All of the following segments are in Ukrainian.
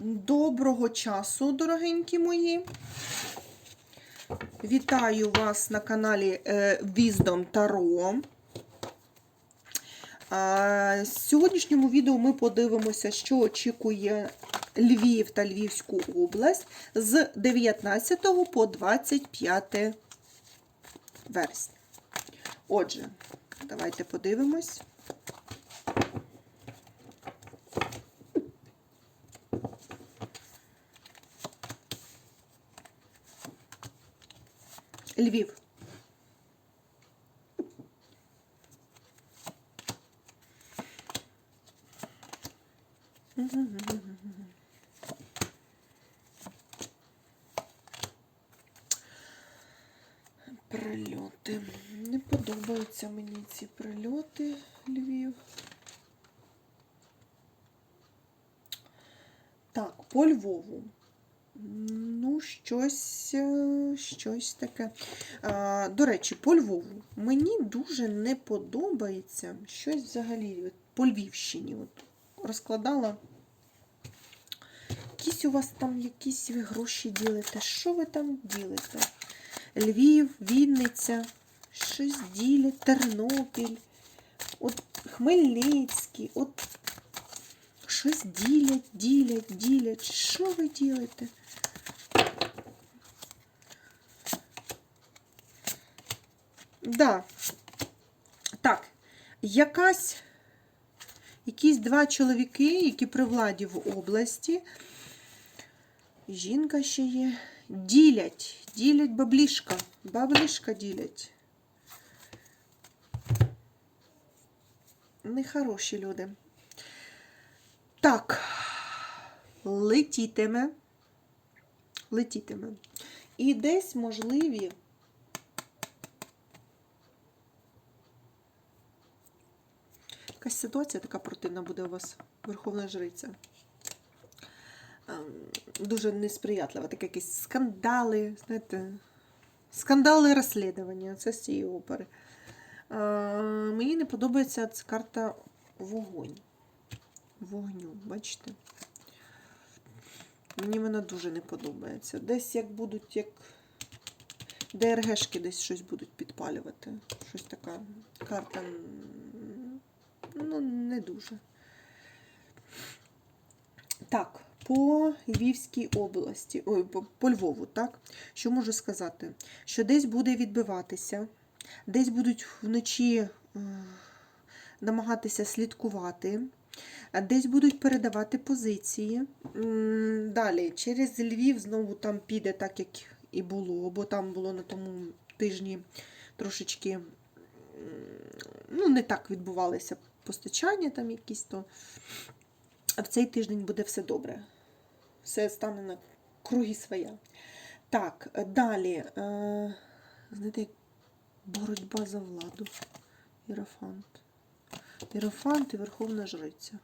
Доброго часу, дорогенькі мої. Вітаю вас на каналі е, Wisdom Tarot. В сьогоднішньому відео ми подивимося, що очікує Львів та Львівську область з 19 по 25 вересня. Отже, давайте подивимось. Львів. Прильоти. Не подобаються мені ці прильоти, Львів. Так, по Львову. Щось, е, щось таке. А, до речі, по Львову мені дуже не подобається щось взагалі по Львівщині. От, розкладала. Якісь у вас там якісь ви гроші ділите. Що ви там ділите? Львів, Вінниця, щось ділять, Тернопіль, от Хмельницький, от щось ділять, ділять, ділять. Що ви ділите? Да. Так, якась, якісь два чоловіки, які при владі в області, жінка ще є, ділять, ділять баблішка, баблішка ділять. Нехороші люди. Так, летітиме, летітиме. І десь можливі Якась ситуація така противна буде у вас, Верховна Жриця. Ем, Дуже несприятлива, такі якісь скандали, знаєте, скандали розслідування. Це з цієї опери. Е, Мені не подобається ця карта вогонь. Вогню, бачите? Мені вона дуже не подобається. Десь як будуть, як ДРГшки десь щось будуть підпалювати. Щось така карта ну, не дуже. Так, по Львівській області, ой, по, Львову, так? Що можу сказати? Що десь буде відбиватися, десь будуть вночі е, намагатися слідкувати, десь будуть передавати позиції. Далі, через Львів знову там піде так, як і було, бо там було на тому тижні трошечки ну, не так відбувалися постачання там якісь, то в цей тиждень буде все добре. Все стане на круги своя. Так, далі. Е, знаєте, боротьба за владу. Єрофант. Єрофант і Верховна Жриця.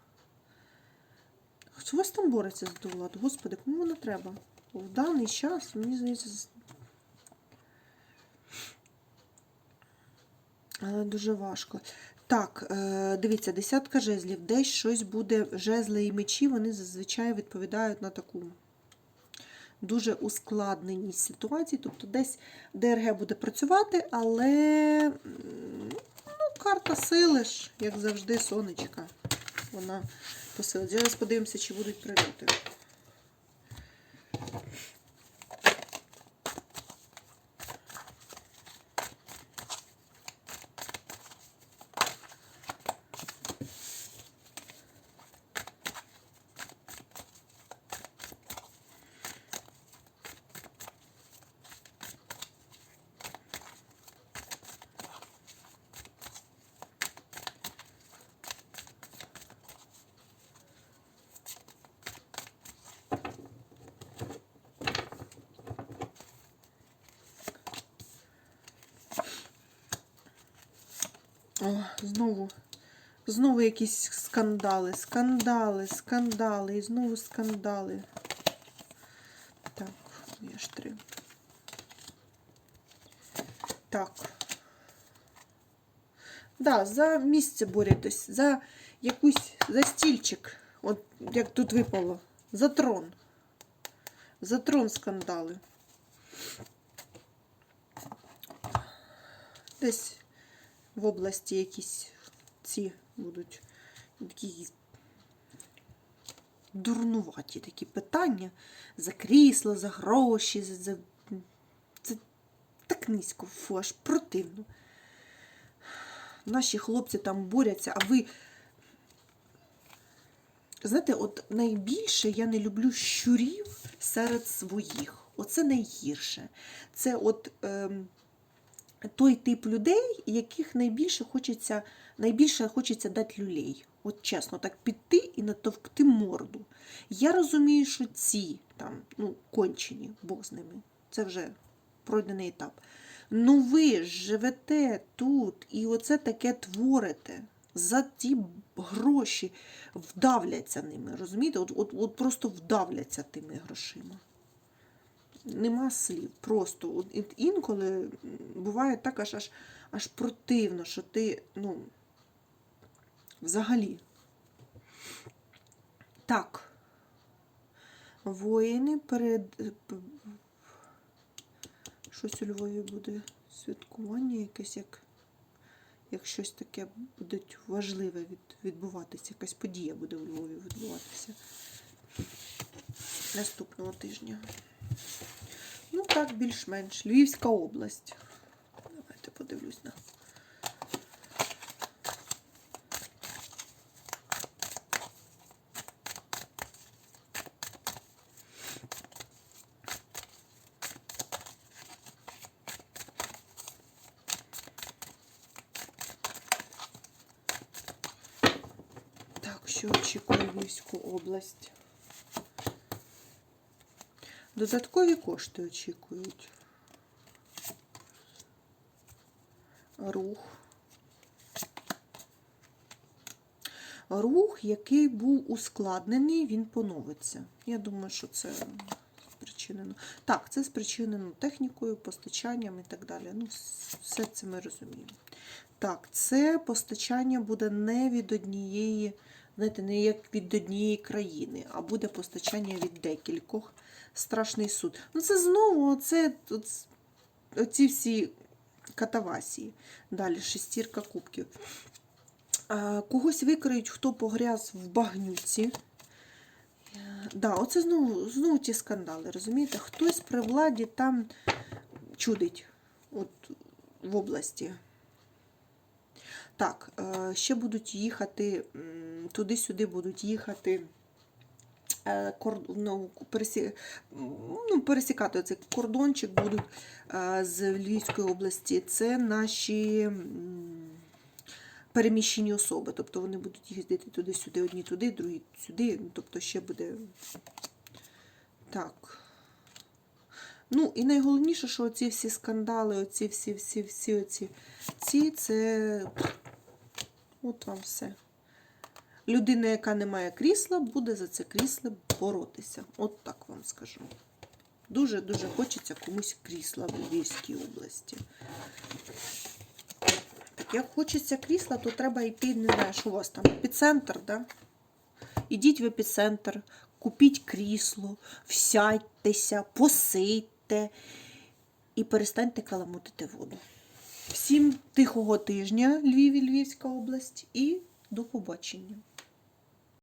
Хто вас там бореться за ту владу? Господи, кому вона треба? В даний час, мені здається, Але дуже важко. Так, е, дивіться, десятка жезлів. Десь щось буде, жезли і мечі, вони зазвичай відповідають на таку дуже ускладненій ситуації. Тобто десь ДРГ буде працювати, але ну, карта сили ж, як завжди, сонечка. Вона посилить. Зараз подивимося, чи будуть прильоти. Знову. Знову якісь скандали, скандали, скандали і знову скандали. Так, я ж три. Так. Да, за місце борітесь, за якусь, за стільчик. От як тут випало. За трон. За трон скандали. Десь в області якісь ці будуть такі дурнуваті такі питання за крісло, за гроші, за, це так низько, фу, аж противно. Наші хлопці там борються, а ви. Знаєте, от найбільше я не люблю щурів серед своїх. Оце найгірше. Це от ем, той тип людей, яких найбільше хочеться, найбільше хочеться дати люлей. От чесно, так піти і натовкти морду. Я розумію, що ці там, ну, кончені, Бог з ними. Це вже пройдений етап. Ну ви ж живете тут і оце таке творите. За ті гроші вдавляться ними, розумієте? От, от, от просто вдавляться тими грошима. Нема слів. Просто інколи буває так аж, аж, аж противно, що ти, ну, взагалі. Так. Воїни перед. Щось у Львові буде святкування, якесь як, як щось таке буде важливе від, відбуватися, якась подія буде у Львові відбуватися наступного тижня. Так, більш-менш. Львівська область. Давайте подивлюсь на. Так, що очікує Львівську область? Додаткові кошти очікують. Рух. Рух, який був ускладнений, він поновиться. Я думаю, що це спричинено. Так, це спричинено технікою, постачанням і так далі. Ну, все це ми розуміємо. Так, це постачання буде не від однієї, знаєте, не як від однієї країни, а буде постачання від декількох. Страшний суд. Ну, це знову оце, оц- оці всі катавасії. Далі шестірка кубків. Когось викриють, хто погряз в багнюці. Да, оце знову, знову ті скандали, розумієте? Хтось при владі там чудить от, в області. Так, е, ще будуть їхати, туди-сюди будуть їхати, ну, пересі- ну, пересікати цей кордончик будуть е, з Львівської області. Це наші переміщені особи. Тобто вони будуть їздити туди-сюди, одні туди, другі сюди. Ну, Тобто ще буде так. Ну, і найголовніше, що оці всі скандали, оці всі, всі, всі оці, ці, це от вам все. Людина, яка не має крісла, буде за це крісло боротися. От так вам скажу. Дуже-дуже хочеться комусь крісла в Львівській області. Так, як хочеться крісла, то треба йти, не знаю, що у вас там, епіцентр, да? Ідіть в епіцентр, купіть крісло, всядьтеся, посидьте і перестаньте каламутити воду. Всім тихого тижня, Львів і Львівська область, і до побачення.